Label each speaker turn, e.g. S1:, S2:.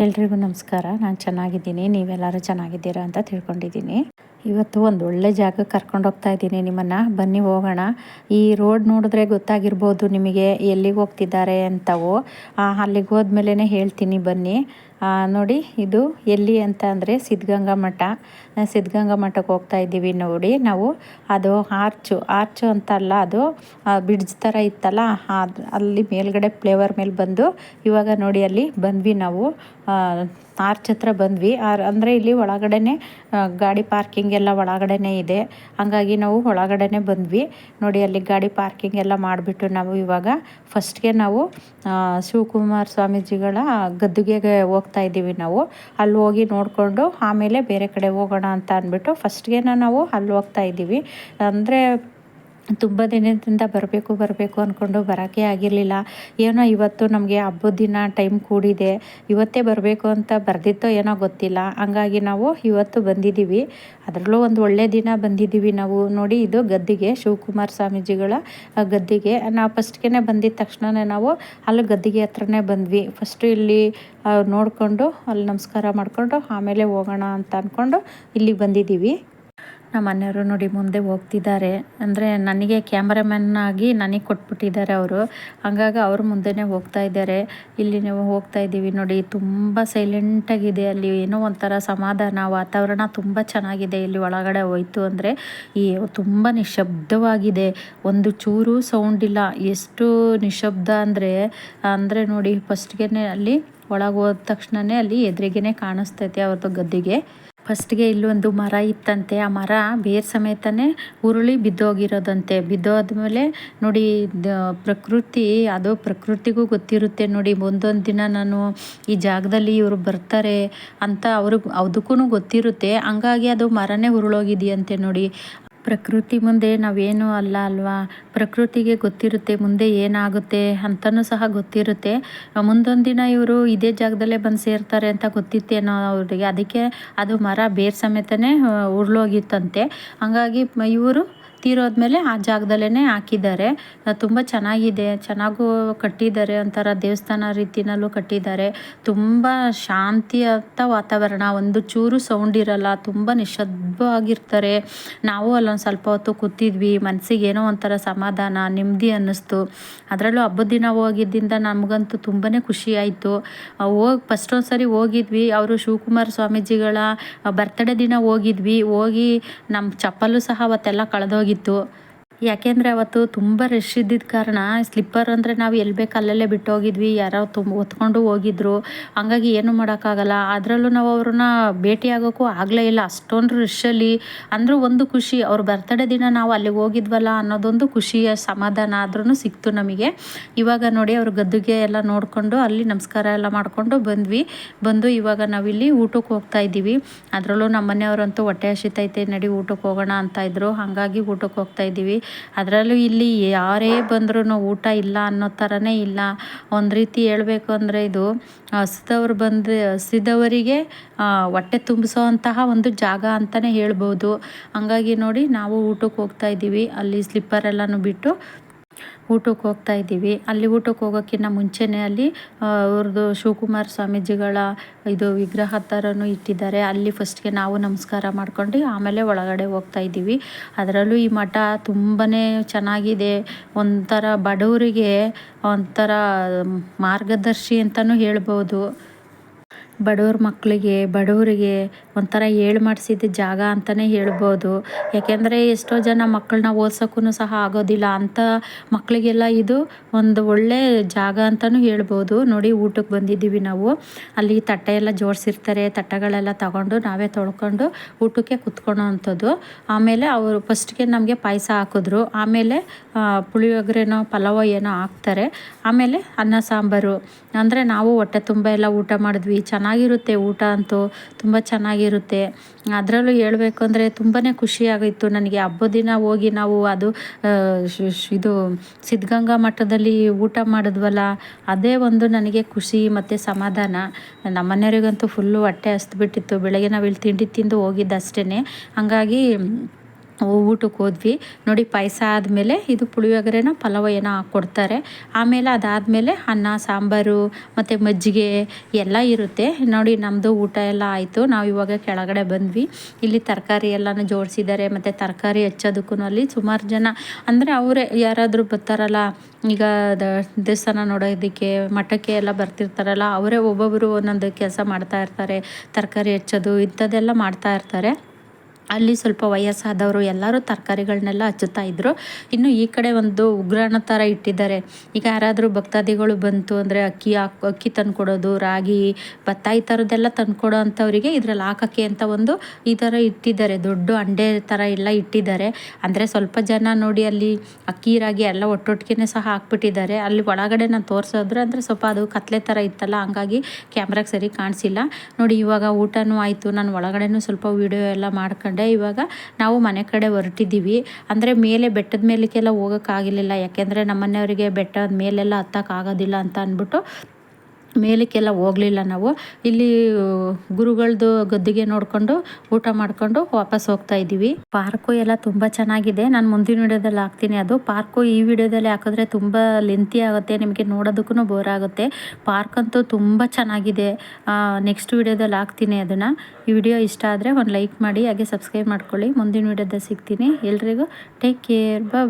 S1: ಎಲ್ರಿಗೂ ನಮಸ್ಕಾರ. ನಾನು ಚೆನ್ನಾಗಿದ್ದೀನಿ. ನೀವೆಲ್ಲರೂ ಚೆನ್ನಾಗಿದ್ದೀರಾ ಅಂತ ತಿಳ್ಕೊಂಡಿದ್ದೀನಿ. ಇವತ್ತು ಒಂದು ಒಳ್ಳೆ ಜಾಗಕ್ಕೆ ಕರ್ಕೊಂಡು ಹೋಗ್ತಾ ಇದ್ದೀನಿ ನಿಮ್ಮನ್ನು. ಬನ್ನಿ, ಹೋಗೋಣ. ಈ ರೋಡ್ ನೋಡಿದ್ರೆ ಗೊತ್ತಾಗಿರ್ಬೋದು ನಿಮಗೆ ಎಲ್ಲಿಗೆ ಹೋಗ್ತಿದ್ದಾರೆ ಅಂತವು. ಅಲ್ಲಿಗೆ ಹೋದ್ಮೇಲೆ ಹೇಳ್ತೀನಿ. ಬನ್ನಿ. ನೋಡಿ, ಇದು ಎಲ್ಲಿ ಅಂತ ಅಂದರೆ ಸಿದ್ಧಗಂಗಾ ಮಠ. ಸಿದ್ಧಗಂಗಾ ಮಠಕ್ಕೆ ಹೋಗ್ತಾ ಇದ್ದೀವಿ ನೋಡಿ. ನಾವು ಅದು ಆರ್ಚು ಆರ್ಚು ಅಂತಲ್ಲ ಅದು ಬ್ರಿಡ್ಜ್ ಥರ ಇತ್ತಲ್ಲ ಅಲ್ಲಿ ಮೇಲ್ಗಡೆ ಫ್ಲೇವರ್ ಮೇಲೆ ಬಂದು ಇವಾಗ ನೋಡಿ ಅಲ್ಲಿ ಬಂದ್ವಿ ನಾವು. ಆರ್ಚ್ ಹತ್ರ ಬಂದ್ವಿ. ಆರ್, ಅಂದರೆ ಇಲ್ಲಿ ಒಳಗಡೆ ಗಾಡಿ ಪಾರ್ಕಿಂಗ್ ಎಲ್ಲ ಒಳಗಡೆನೇ ಇದೆ. ಹಾಗಾಗಿ ನಾವು ಒಳಗಡೆನೆ ಬಂದ್ವಿ. ನೋಡಿ, ಅಲ್ಲಿ ಗಾಡಿ ಪಾರ್ಕಿಂಗ್ ಎಲ್ಲ ಮಾಡಿಬಿಟ್ಟು ನಾವು ಇವಾಗ ಫಸ್ಟ್ಗೆ ನಾವು ಶಿವಕುಮಾರ್ ಸ್ವಾಮೀಜಿಗಳ ಗದ್ದುಗೆಗೆ ಹೋಗ್ತಾ ಇದ್ದೀವಿ ನಾವು. ಅಲ್ಲಿ ಹೋಗಿ ನೋಡಿಕೊಂಡು ಆಮೇಲೆ ಬೇರೆ ಕಡೆ ಹೋಗೋಣ ಅಂತ ಅಂದ್ಬಿಟ್ಟು ಫಸ್ಟ್ಗೆ ನಾವು ಅಲ್ಲಿ ಹೋಗ್ತಾ ಇದ್ದೀವಿ. ಅಂದರೆ ತುಂಬ ದಿನದಿಂದ ಬರಬೇಕು ಬರಬೇಕು ಅಂದ್ಕೊಂಡು ಬರೋಕ್ಕೆ ಆಗಿರಲಿಲ್ಲ. ಏನೋ ಇವತ್ತು ನಮಗೆ ಹಬ್ಬದ ದಿನ ಟೈಮ್ ಕೂಡಿದೆ. ಇವತ್ತೇ ಬರಬೇಕು ಅಂತ ಬರೆದಿತ್ತೋ ಏನೋ ಗೊತ್ತಿಲ್ಲ. ಹಂಗಾಗಿ ನಾವು ಇವತ್ತು ಬಂದಿದ್ದೀವಿ. ಅದರಲ್ಲೂ ಒಂದು ಒಳ್ಳೆಯ ದಿನ ಬಂದಿದ್ದೀವಿ ನಾವು. ನೋಡಿ, ಇದು ಗದ್ದಿಗೆ, ಶಿವಕುಮಾರ್ ಸ್ವಾಮೀಜಿಗಳ ಗದ್ದಿಗೆ. ನಾವು ಫಸ್ಟ್ಗೆ ಬಂದಿದ್ದ ತಕ್ಷಣವೇ ನಾವು ಅಲ್ಲಿ ಗದ್ದಿಗೆ ಹತ್ರನೇ ಬಂದ್ವಿ. ಫಸ್ಟು ಇಲ್ಲಿ ನೋಡಿಕೊಂಡು, ಅಲ್ಲಿ ನಮಸ್ಕಾರ ಮಾಡಿಕೊಂಡು, ಆಮೇಲೆ ಹೋಗೋಣ ಅಂತ ಅಂದ್ಕೊಂಡು ಇಲ್ಲಿಗೆ ಬಂದಿದ್ದೀವಿ. ನಮ್ಮ ಮನೆಯವರು ನೋಡಿ ಮುಂದೆ ಹೋಗ್ತಿದ್ದಾರೆ. ಅಂದರೆ ನನಗೆ ಕ್ಯಾಮ್ರಾಮನ್ ಆಗಿ ನನಗೆ ಕೊಟ್ಬಿಟ್ಟಿದ್ದಾರೆ ಅವರು. ಹಂಗಾಗಿ ಅವರು ಮುಂದೆನೇ ಹೋಗ್ತಾ ಇದ್ದಾರೆ. ಇಲ್ಲಿ ನೀವು ಹೋಗ್ತಾ ಇದ್ದೀವಿ ನೋಡಿ, ತುಂಬ ಸೈಲೆಂಟಾಗಿದೆ ಅಲ್ಲಿ ಏನೋ ಒಂಥರ ಸಮಾಧಾನ, ವಾತಾವರಣ ತುಂಬ ಚೆನ್ನಾಗಿದೆ. ಇಲ್ಲಿ ಒಳಗಡೆ ಹೋಯ್ತು ಅಂದರೆ ಈ ತುಂಬ ನಿಶಬ್ದವಾಗಿದೆ ಒಂದು ಚೂರು ಸೌಂಡ್ ಇಲ್ಲ. ಎಷ್ಟು ನಿಶಬ್ದ ಅಂದರೆ ಅಂದರೆ ನೋಡಿ ಫಸ್ಟ್ಗೆ ಅಲ್ಲಿ ಒಳಗೆ ಹೋದ ತಕ್ಷಣವೇ ಅಲ್ಲಿ ಎದುರಿಗೇನೆ ಕಾಣಿಸ್ತೈತೆ ಅವ್ರದ್ದು ಗದ್ದಿಗೆ. ಫಸ್ಟ್ಗೆ ಇಲ್ಲೊಂದು ಮರ ಇತ್ತಂತೆ, ಆ ಮರ ಬೇರ್ ಸಮೇತನೇ ಉರುಳಿ ಬಿದ್ದೋಗಿರೋದಂತೆ. ಬಿದ್ದೋದ್ಮೇಲೆ ನೋಡಿ ಪ್ರಕೃತಿ, ಅದು ಪ್ರಕೃತಿಗೂ ಗೊತ್ತಿರುತ್ತೆ ನೋಡಿ, ಒಂದೊಂದು ದಿನ ನಾನು ಈ ಜಾಗದಲ್ಲಿ ಇವರು ಬರ್ತಾರೆ ಅಂತ ಅವ್ರಿಗೆ ಅದಕ್ಕೂ ಗೊತ್ತಿರುತ್ತೆ. ಹಂಗಾಗಿ ಅದು ಮರನೇ ಉರುಳೋಗಿದೆಯಂತೆ ನೋಡಿ. ಪ್ರಕೃತಿ ಮುಂದೆ ನಾವೇನು ಅಲ್ಲ ಅಲ್ವಾ? ಪ್ರಕೃತಿಗೆ ಗೊತ್ತಿರುತ್ತೆ, ಮುಂದೆ ಏನಾಗುತ್ತೆ ಅಂತಲೂ ಸಹ ಗೊತ್ತಿರುತ್ತೆ. ಮುಂದೊಂದು ದಿನ ಇವರು ಇದೇ ಜಾಗದಲ್ಲೇ ಬಂದು ಸೇರ್ತಾರೆ ಅಂತ ಗೊತ್ತಿತ್ತೇನೋ ಅವರಿಗೆ. ಅದಕ್ಕೆ ಅದು ಮರ ಬೇರ್ ಸಮೇತನೇ ಉರುಳೋಗಿತ್ತಂತೆ. ಹಂಗಾಗಿ ಇವರು ತೀರೋದ್ಮೇಲೆ ಆ ಜಾಗದಲ್ಲೇ ಹಾಕಿದ್ದಾರೆ. ತುಂಬ ಚೆನ್ನಾಗಿದೆ. ಚೆನ್ನಾಗೂ ಕಟ್ಟಿದ್ದಾರೆ. ಒಂಥರ ದೇವಸ್ಥಾನ ರೀತಿನಲ್ಲೂ ಕಟ್ಟಿದ್ದಾರೆ. ತುಂಬ ಶಾಂತಿಯಂಥ ವಾತಾವರಣ, ಒಂದು ಚೂರು ಸೌಂಡ್ ಇರಲ್ಲ, ತುಂಬ ನಿಶಬ್ದವಾಗಿರ್ತಾರೆ ನಾವು ಅಲ್ಲೊಂದು ಸ್ವಲ್ಪ ಹೊತ್ತು ಕೂತಿದ್ವಿ. ಮನಸ್ಸಿಗೆ ಏನೋ ಒಂಥರ ಸಮಾಧಾನ, ನೆಮ್ಮದಿ ಅನ್ನಿಸ್ತು. ಅದರಲ್ಲೂ ಹಬ್ಬದ ದಿನ ಹೋಗಿದ್ದಿಂದ ನಮಗಂತೂ ತುಂಬಾ ಖುಷಿ ಆಯಿತು. ಹೋಗಿ ಫಸ್ಟ್ ಒಂದು ಸರಿ ಹೋಗಿದ್ವಿ. ಅವರು ಶಿವಕುಮಾರ ಸ್ವಾಮೀಜಿಗಳ ಬರ್ತಡೇ ದಿನ ಹೋಗಿದ್ವಿ. ಹೋಗಿ ನಮ್ಮ ಚಪ್ಪಲು ಸಹ ಅವತ್ತೆಲ್ಲ ಕಳೆದೋಗಿ ಆಗಿತ್ತು. ಯಾಕೆಂದರೆ ಅವತ್ತು ತುಂಬ ರಶ್ ಇದ್ದಿದ್ದ ಕಾರಣ ಸ್ಲಿಪ್ಪರ್ ಅಂದರೆ ನಾವು ಎಲ್ಲಿ ಬೇಕು ಅಲ್ಲಲ್ಲೇ ಬಿಟ್ಟು ಹೋಗಿದ್ವಿ ಯಾರೋ ತುಂಬ ಹೊತ್ಕೊಂಡು ಹೋಗಿದ್ರು. ಹಂಗಾಗಿ ಏನು ಮಾಡೋಕ್ಕಾಗಲ್ಲ. ಅದರಲ್ಲೂ ನಾವು ಅವ್ರನ್ನ ಭೇಟಿ ಆಗೋಕ್ಕೂ ಆಗಲೇ ಇಲ್ಲ. ಅಷ್ಟೊಂದು ರಶ್ಶಲ್ಲಿ ಅಂದರೂ ಒಂದು ಖುಷಿ, ಅವ್ರ ಬರ್ತಡೇ ದಿನ ನಾವು ಅಲ್ಲಿಗೆ ಹೋಗಿದ್ವಲ್ಲ ಅನ್ನೋದೊಂದು ಖುಷಿಯ ಸಮಾಧಾನ ಆದ್ರೂ ಸಿಕ್ತು ನಮಗೆ. ಇವಾಗ ನೋಡಿ ಅವ್ರ ಗದ್ದುಗೆ ಎಲ್ಲ ನೋಡಿಕೊಂಡು ಅಲ್ಲಿ ನಮಸ್ಕಾರ ಎಲ್ಲ ಮಾಡಿಕೊಂಡು ಬಂದ್ವಿ. ಬಂದು ಇವಾಗ ನಾವಿಲ್ಲಿ ಊಟಕ್ಕೆ ಹೋಗ್ತಾ ಇದ್ದೀವಿ. ಅದರಲ್ಲೂ ನಮ್ಮ ಮನೆಯವರಂತೂ ಹೊಟ್ಟೆ ಹಸಿತೈತೆ. ನಡಿ ಊಟಕ್ಕೆ ಹೋಗೋಣ ಅಂತ ಇದ್ರು. ಹಾಗಾಗಿ ಊಟಕ್ಕೆ ಹೋಗ್ತಾ ಇದ್ದೀವಿ. ಅದರಲ್ಲೂ ಇಲ್ಲಿ ಯಾರೇ ಬಂದ್ರೂ ಊಟ ಇಲ್ಲ ಅನ್ನೋ ಥರನೇ ಇಲ್ಲ. ಒಂದು ರೀತಿ ಹೇಳಬೇಕು ಅಂದರೆ ಇದು ಹಸಿದವ್ರು ಬಂದು ಹಸಿದವರಿಗೆ ಹೊಟ್ಟೆ ತುಂಬಿಸೋ ಅಂತಹ ಒಂದು ಜಾಗ ಅಂತಲೇ ಹೇಳ್ಬೋದು. ಹಂಗಾಗಿ ನೋಡಿ, ನಾವು ಊಟಕ್ಕೆ ಹೋಗ್ತಾ ಇದ್ದೀವಿ. ಅಲ್ಲಿ ಸ್ಲಿಪ್ಪರ್ ಎಲ್ಲನೂ ಬಿಟ್ಟು ಊಟಕ್ಕೆ ಹೋಗ್ತಾ ಇದ್ದೀವಿ. ಅಲ್ಲಿ ಊಟಕ್ಕೆ ಹೋಗೋಕ್ಕಿಂತ ಮುಂಚೆನೇ ಅಲ್ಲಿ ಅವ್ರದ್ದು ಶಿವಕುಮಾರ ಸ್ವಾಮೀಜಿಗಳ ಇದು ವಿಗ್ರಹ ಥರನೂ ಇಟ್ಟಿದ್ದಾರೆ. ಅಲ್ಲಿ ಫಸ್ಟ್ಗೆ ನಾವು ನಮಸ್ಕಾರ ಮಾಡ್ಕೊಂಡು ಆಮೇಲೆ ಒಳಗಡೆ ಹೋಗ್ತಾ ಇದ್ದೀವಿ. ಅದರಲ್ಲೂ ಈ ಮಠ ತುಂಬಾ ಚೆನ್ನಾಗಿದೆ. ಒಂಥರ ಬಡವರಿಗೆ ಒಂಥರ ಮಾರ್ಗದರ್ಶಿ ಅಂತಲೂ ಹೇಳ್ಬೋದು. ಬಡವ್ರ ಮಕ್ಕಳಿಗೆ ಬಡವರಿಗೆ ಒಂಥರ ಏಳು ಮಾಡಿಸಿದ ಜಾಗ ಅಂತಲೇ ಹೇಳ್ಬೋದು. ಯಾಕೆಂದರೆ ಎಷ್ಟೋ ಜನ ಮಕ್ಕಳನ್ನ ಓದ್ಸೋಕ್ಕೂ ಸಹ ಆಗೋದಿಲ್ಲ. ಅಂಥ ಮಕ್ಕಳಿಗೆಲ್ಲ ಇದು ಒಂದು ಒಳ್ಳೆ ಜಾಗ ಅಂತಲೂ ಹೇಳ್ಬೋದು. ನೋಡಿ ಊಟಕ್ಕೆ ಬಂದಿದ್ದೀವಿ ನಾವು. ಅಲ್ಲಿ ತಟ್ಟೆ ಎಲ್ಲ ಜೋಡಿಸಿರ್ತಾರೆ. ತಟ್ಟೆಗಳೆಲ್ಲ ತಗೊಂಡು ನಾವೇ ತೊಳ್ಕೊಂಡು ಊಟಕ್ಕೆ ಕುತ್ಕೊಳ್ಳೋ ಅಂಥದ್ದು. ಆಮೇಲೆ ಅವರು ಫಸ್ಟ್ಗೆ ನಮಗೆ ಪಾಯಸ ಹಾಕಿದ್ರು. ಆಮೇಲೆ ಪುಳಿಯೋಗರೆನೋ, ಪಲಾವೋ ಏನೋ ಹಾಕ್ತಾರೆ. ಆಮೇಲೆ ಅನ್ನ ಸಾಂಬಾರು. ಅಂದರೆ ನಾವು ಹೊಟ್ಟೆ ತುಂಬ ಎಲ್ಲ ಊಟ ಮಾಡಿದ್ವಿ. ಚೆನ್ನಾಗಿರುತ್ತೆ ಊಟ ಅಂತೂ, ತುಂಬ ಚೆನ್ನಾಗಿರುತ್ತೆ. ಅದರಲ್ಲೂ ಹೇಳಬೇಕು ಅಂದರೆ ತುಂಬಾ ಖುಷಿಯಾಗಿತ್ತು ನನಗೆ. ಹಬ್ಬದ ದಿನ ಹೋಗಿ ನಾವು ಅದು ಇದು ಸಿದ್ಧಗಂಗಾ ಮಠದಲ್ಲಿ ಊಟ ಮಾಡಿದ್ವಲ್ಲ, ಅದೇ ಒಂದು ನನಗೆ ಖುಷಿ ಮತ್ತು ಸಮಾಧಾನ. ನಮ್ಮ ಮನೆಯವರಿಗಂತೂ ಫುಲ್ಲು ಹೊಟ್ಟೆ ಹಸ್ದುಬಿಟ್ಟಿತ್ತು ಬೆಳಗ್ಗೆ ನಾವು ಇಲ್ಲಿ ತಿಂಡಿ ತಿಂದು ಹೋಗಿದ್ದು ಅಷ್ಟೇ ಹಾಗಾಗಿ ಊಟಕ್ಕೆ ಹೋದ್ವಿ. ನೋಡಿ ಪಾಯಸ ಆದಮೇಲೆ ಇದು ಪುಳಿಯೋಗರೆನ ಪಲಾವ್ ಏನೋ ಹಾಕ್ಕೊಡ್ತಾರೆ ಆಮೇಲೆ ಅದಾದಮೇಲೆ ಅನ್ನ, ಸಾಂಬಾರು ಮತ್ತು ಮಜ್ಜಿಗೆ ಎಲ್ಲ ಇರುತ್ತೆ. ನೋಡಿ ನಮ್ಮದು ಊಟ ಎಲ್ಲ ಆಯಿತು. ನಾವು ಇವಾಗ ಕೆಳಗಡೆ ಬಂದ್ವಿ. ಇಲ್ಲಿ ತರಕಾರಿ ಎಲ್ಲನೂ ಜೋಡಿಸಿದ್ದಾರೆ. ಮತ್ತು ತರಕಾರಿ ಹೆಚ್ಚೋದಕ್ಕೂ ಅಲ್ಲಿ ಸುಮಾರು ಜನ. ಅಂದರೆ ಅವರೇ ಯಾರಾದರೂ ಬರ್ತಾರಲ್ಲ, ಈಗ ದೇವಸ್ಥಾನ ನೋಡೋದಕ್ಕೆ ಮಠಕ್ಕೆ ಎಲ್ಲ ಬರ್ತಿರ್ತಾರಲ್ಲ, ಅವರೇ ಒಬ್ಬೊಬ್ಬರು ಒಂದೊಂದು ಕೆಲಸ ಮಾಡ್ತಾ ಇರ್ತಾರೆ. ತರಕಾರಿ ಹಚ್ಚೋದು ಇಂಥದ್ದೆಲ್ಲ ಮಾಡ್ತಾ ಇರ್ತಾರೆ. ಅಲ್ಲಿ ಸ್ವಲ್ಪ ವಯಸ್ಸಾದವರು ಎಲ್ಲರೂ ತರಕಾರಿಗಳನ್ನೆಲ್ಲ ಹಚ್ಚುತ್ತಾ ಇದ್ದರು ಇನ್ನು ಈ ಕಡೆ ಒಂದು ಉಗ್ರಾಣ ಥರ ಇಟ್ಟಿದ್ದಾರೆ. ಈಗ ಯಾರಾದರೂ ಭಕ್ತಾದಿಗಳು ಬಂತು ಅಂದರೆ ಅಕ್ಕಿ ಹಾಕಿ, ಅಕ್ಕಿ ತಂದುಕೊಡೋದು, ರಾಗಿ ಭತ್ತ ಈ ಥರದ್ದೆಲ್ಲ ತಂದುಕೊಡೋ ಅಂಥವರಿಗೆ ಇದರಲ್ಲಿ ಹಾಕೋಕ್ಕೆ ಅಂತ ಒಂದು ಈ ಥರ ಇಟ್ಟಿದ್ದಾರೆ. ದೊಡ್ಡ ಅಂಡೆ ಥರ ಎಲ್ಲ ಇಟ್ಟಿದ್ದಾರೆ. ಅಂದರೆ ಸ್ವಲ್ಪ ಜನ ನೋಡಿ ಅಲ್ಲಿ ಅಕ್ಕಿ, ರಾಗಿ ಎಲ್ಲ ಒಟ್ಟೊಟ್ಟಿಗೆ ಸಹ ಹಾಕ್ಬಿಟ್ಟಿದ್ದಾರೆ. ಅಲ್ಲಿ ಒಳಗಡೆ ನಾನು ತೋರಿಸೋದ್ರೆ ಅಂದರೆ ಸ್ವಲ್ಪ ಅದು ಕತ್ಲೆ ಥರ ಇತ್ತಲ್ಲ, ಹಂಗಾಗಿ ಕ್ಯಾಮ್ರಾಗೆ ಸರಿ ಕಾಣಿಸಿಲ್ಲ. ನೋಡಿ ಇವಾಗ ಊಟನೂ ಆಯಿತು. ನಾನು ಒಳಗಡೆನೂ ಸ್ವಲ್ಪ ವೀಡಿಯೋ ಎಲ್ಲ ಮಾಡ್ಕೊಂಡೆ ಇವಾಗ ನಾವು ಮನೆ ಕಡೆ ಹೊರಟಿದ್ದೀವಿ. ಅಂದರೆ ಮೇಲೆ ಬೆಟ್ಟದ ಮೇಲಕ್ಕೆಲ್ಲ ಹೋಗೋಕ್ಕಾಗಲಿಲ್ಲ. ಯಾಕೆಂದರೆ ನಮ್ಮನೆಯವರಿಗೆ ಬೆಟ್ಟದ ಮೇಲೆಲ್ಲ ಹತ್ತಕ್ಕಾಗೋದಿಲ್ಲ ಅಂತ ಅಂದ್ಬಿಟ್ಟು ಮೇಲಕ್ಕೆಲ್ಲ ಹೋಗಲಿಲ್ಲ ನಾವು. ಇಲ್ಲಿ ಗುರುಗಳದ್ದು ಗದ್ದಿಗೆ ನೋಡಿಕೊಂಡು ಊಟ ಮಾಡಿಕೊಂಡು ವಾಪಸ್ ಹೋಗ್ತಾ ಇದ್ದೀವಿ. ಪಾರ್ಕು ಎಲ್ಲ ತುಂಬ ಚೆನ್ನಾಗಿದೆ. ನಾನು ಮುಂದಿನ ವಿಡಿಯೋದಲ್ಲಿ ಹಾಕ್ತೀನಿ ಅದು. ಪಾರ್ಕು ಈ ವಿಡಿಯೋದಲ್ಲಿ ಹಾಕಿದ್ರೆ ತುಂಬ ಲೆಂತಿ ಆಗುತ್ತೆ. ನಿಮಗೆ ನೋಡೋದಕ್ಕೂ ಬೋರ್ ಆಗುತ್ತೆ. ಪಾರ್ಕ್ ಅಂತೂ ತುಂಬ ಚೆನ್ನಾಗಿದೆ. ನೆಕ್ಸ್ಟ್ ವಿಡಿಯೋದಲ್ಲಿ ಹಾಕ್ತೀನಿ ಅದನ್ನು. ಈ ವಿಡಿಯೋ ಇಷ್ಟ ಆದರೆ ಒಂದು ಲೈಕ್ ಮಾಡಿ, ಹಾಗೆ ಸಬ್ಸ್ಕ್ರೈಬ್ ಮಾಡ್ಕೊಳ್ಳಿ. ಮುಂದಿನ ವಿಡಿಯೋದಲ್ಲಿ ಸಿಗ್ತೀನಿ. ಎಲ್ರಿಗೂ ಟೇಕ್ ಕೇರ್ ಬಾ